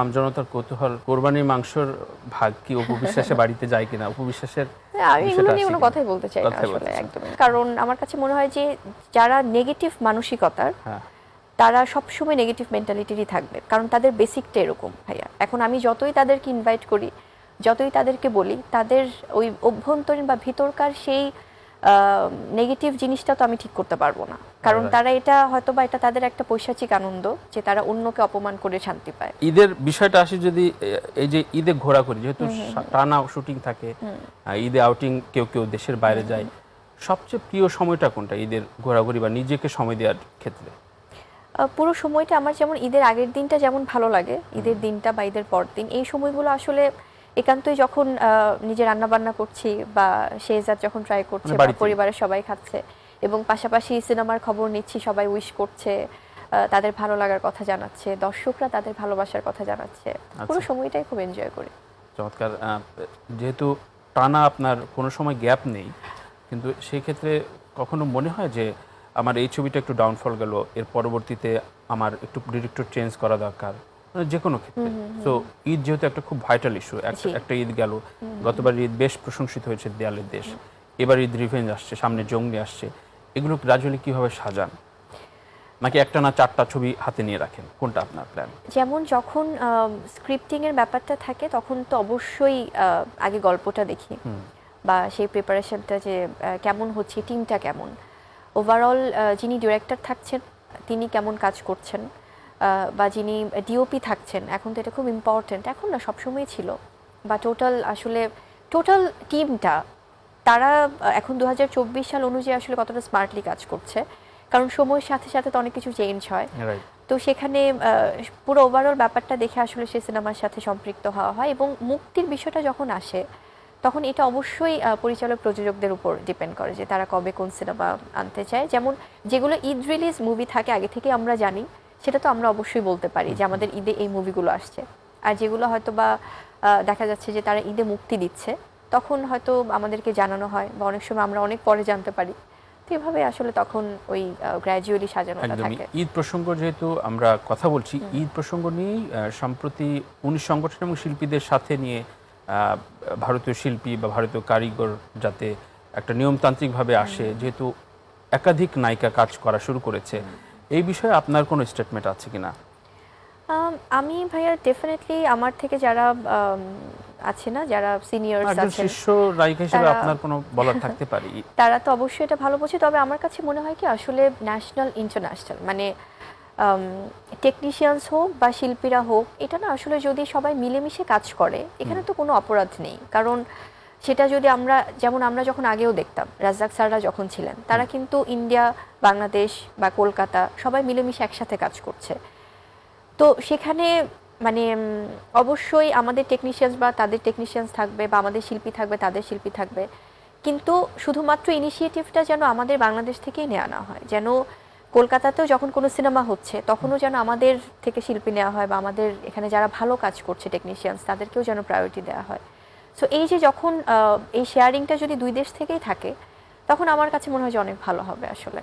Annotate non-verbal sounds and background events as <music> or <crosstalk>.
আমজনতার কৌতূহল কোরবানির মাংসর ভাগ কি উপবিশ্বাসে বাড়িতে যায় কিনা? উপবিশ্বাসের আমি এগুলো নিয়ে কোনো কথাই বলতে চাই না আসলে চান। একদমই। কারণ আমার কাছে মনে হয় যে যারা নেগেটিভ মানসিকতার হ্যাঁ। তারা সবসময় নেগেটিভ মেন্টালিটিরই থাকবে। কারণ তাদের বেসিকটা এরকম ভাইয়া। এখন আমি যতই তাদেরকে ইনভাইট করি যতই তাদেরকে বলি তাদের ওই অভ্যন্তরীণ বা ভিতরকার সেই নেগেটিভ জিনিসটা তো আমি ঠিক করতে পারব না। কারণ তারা এটা হয়তো বা এটা তাদের একটা পৈশাচিক আনন্দ যে তারা অন্যকে অপমান করে শান্তি পায়। ঈদের বিষয়টা আসে যদি এই যে ঈদে ঘোরাঘুরি যেহেতু টানা শুটিং থাকে ঈদে আউটিং কেউ কেউ দেশের বাইরে যায় সবচেয়ে প্রিয় সময়টা কোনটা ঈদের ঘোরাঘুরি বা নিজেকে সময় দেওয়ার ক্ষেত্রে? পুরো সময়টা আমার যেমন ঈদের আগের দিনটা যেমন ভালো লাগে ঈদের দিনটা বা ঈদের পর দিন এই সময়গুলো আসলে একান্তই যখন নিজে রান্না বান্না করছি বা শেহজাদ যখন ট্রাই করছে মানে বা পরিবারের সবাই খাচ্ছে এবং পাশাপাশি সিনেমার খবর নিচ্ছি সবাই উইশ করছে তাদের ভালো লাগার কথা জানাচ্ছে দর্শকরা তাদের ভালোবাসার কথা জানাচ্ছে। পুরো আচ্ছা। সময়টাই খুব এনজয় করি। চমৎকার যেহেতু টানা আপনার কোনো সময় গ্যাপ নেই কিন্তু সেই ক্ষেত্রে কখনো মনে হয় যে আমার এই ছবিটা একটু ডাউনফল গেল এর পরবর্তীতে আমার একটু ডিরেক্টর চেঞ্জ করা দরকার? যে কোনো ক্ষেত্রে। তো ঈদ যেহেতু একটা খুব ভাইটাল ইস্যু। একটা ঈদ গেল। গতবার ঈদ বেশ প্রশংসিত হয়েছে দেয়ালের দেশ। এবার ঈদ রিভেঞ্জ আসছে সামনে জঙ্গলি আসছে। এগুলো গ্রাজুয়ালি কীভাবে সাজান? নাকি একটা না চারটা ছবি হাতে নিয়ে রাখেন? কোনটা আপনার প্ল্যান যেমন যখন স্ক্রিপ্টিং এর ব্যাপারটা থাকে তখন তো অবশ্যই আগে গল্পটা দেখি। বা সেই প্রিপারেশনটা যে কেমন হচ্ছে টিমটা কেমন। ওভারঅল যিনি ডিরেক্টর থাকছেন তিনি কেমন কাজ করছেন। বা যিনি ডিওপি থাকছেন এখন তো এটা খুব ইম্পর্ট্যান্ট এখন না সবসময় ছিল। বা টোটাল আসলে টোটাল টিমটা তারা এখন দু হাজার চব্বিশ সাল অনুযায়ী আসলে কতটা স্মার্টলি কাজ করছে। কারণ সময়ের সাথে সাথে তো অনেক কিছু চেঞ্জ হয়। তো সেখানে পুরো ওভারঅল ব্যাপারটা দেখে আসলে সে সিনেমার সাথে সম্পৃক্ত হওয়া হয় এবং মুক্তির বিষয়টা যখন আসে তখন এটা অবশ্যই পরিচালক প্রযোজকদের উপর ডিপেন্ড করে যে তারা কবে কোন সিনেমা আনতে চায়। যেমন যেগুলো ঈদ রিলিজ মুভি থাকে আগে থেকে আমরা জানি সেটা তো আমরা অবশ্যই বলতে পারি যে আমাদের ঈদে এই মুভিগুলো আসছে। আর যেগুলো হয়তো বা দেখা যাচ্ছে যে তারা ঈদে মুক্তি দিচ্ছে তখন হয়তো আমাদেরকে জানানো হয় বা অনেক সময় আমরা অনেক পরে জানতে পারি। তো এভাবে আসলে তখন ওই গ্র্যাজুয়ালি সাজানোটা থাকে। ঈদ প্রসঙ্গ যেহেতু আমরা কথা বলছি ঈদ প্রসঙ্গ নিয়েই সম্প্রতি উনিশ সংগঠন এবং শিল্পীদের সাথে নিয়ে ভারতীয় শিল্পী বা ভারতীয় কারিগর যাতে একটা নিয়মতান্ত্রিকভাবে আসে যেহেতু একাধিক নায়িকা কাজ করা শুরু করেছে এই বিষয়ে আপনার কোনো স্টেটমেন্ট আছে কিনা? আম, আমি ভাইয়া ডেফিনেটলি আমার থেকে যারা আছে না যারা সিনিয়র আছেন শীর্ষ নায়িকা হিসেবে আপনার কোনো বলার থাকতে পারে? <laughs> তারা তো অবশ্যই এটা ভালো বোঝে তবে আমার কাছে মনে হয় কি আসলে ন্যাশনাল ইন্টারন্যাশনাল মানে টেকনিশিয়ানস হোক বা শিল্পীরা হোক এটা না আসলে যদি সবাই মিলেমিশে কাজ করে এখানে তো কোনো অপরাধ নেই। কারণ সেটা যদি আমরা যেমন আমরা যখন আগেও দেখতাম রাজ্জাক স্যাররা যখন ছিলেন তারা কিন্তু ইন্ডিয়া বাংলাদেশ বা কলকাতা সবাই মিলেমিশে একসাথে কাজ করছে। তো সেখানে মানে অবশ্যই আমাদের টেকনিশিয়ানস বা তাদের টেকনিশিয়ানস থাকবে বা আমাদের শিল্পী থাকবে তাদের শিল্পী থাকবে। কিন্তু শুধুমাত্র ইনিশিয়েটিভটা যেন আমাদের বাংলাদেশ থেকেই নেওয়া না হয়। যেন কলকাতাতেও যখন কোনো সিনেমা হচ্ছে তখনও যেন আমাদের থেকে শিল্পী নেওয়া হয় বা আমাদের এখানে যারা ভালো কাজ করছে টেকনিশিয়ানস তাদেরকেও যেন প্রায়োরিটি দেওয়া হয়। সো এই যে যখন এই শেয়ারিংটা যদি দুই দেশ থেকেই থাকে, তখন আমার কাছে মনে হয় যে অনেক ভালো হবে আসলে।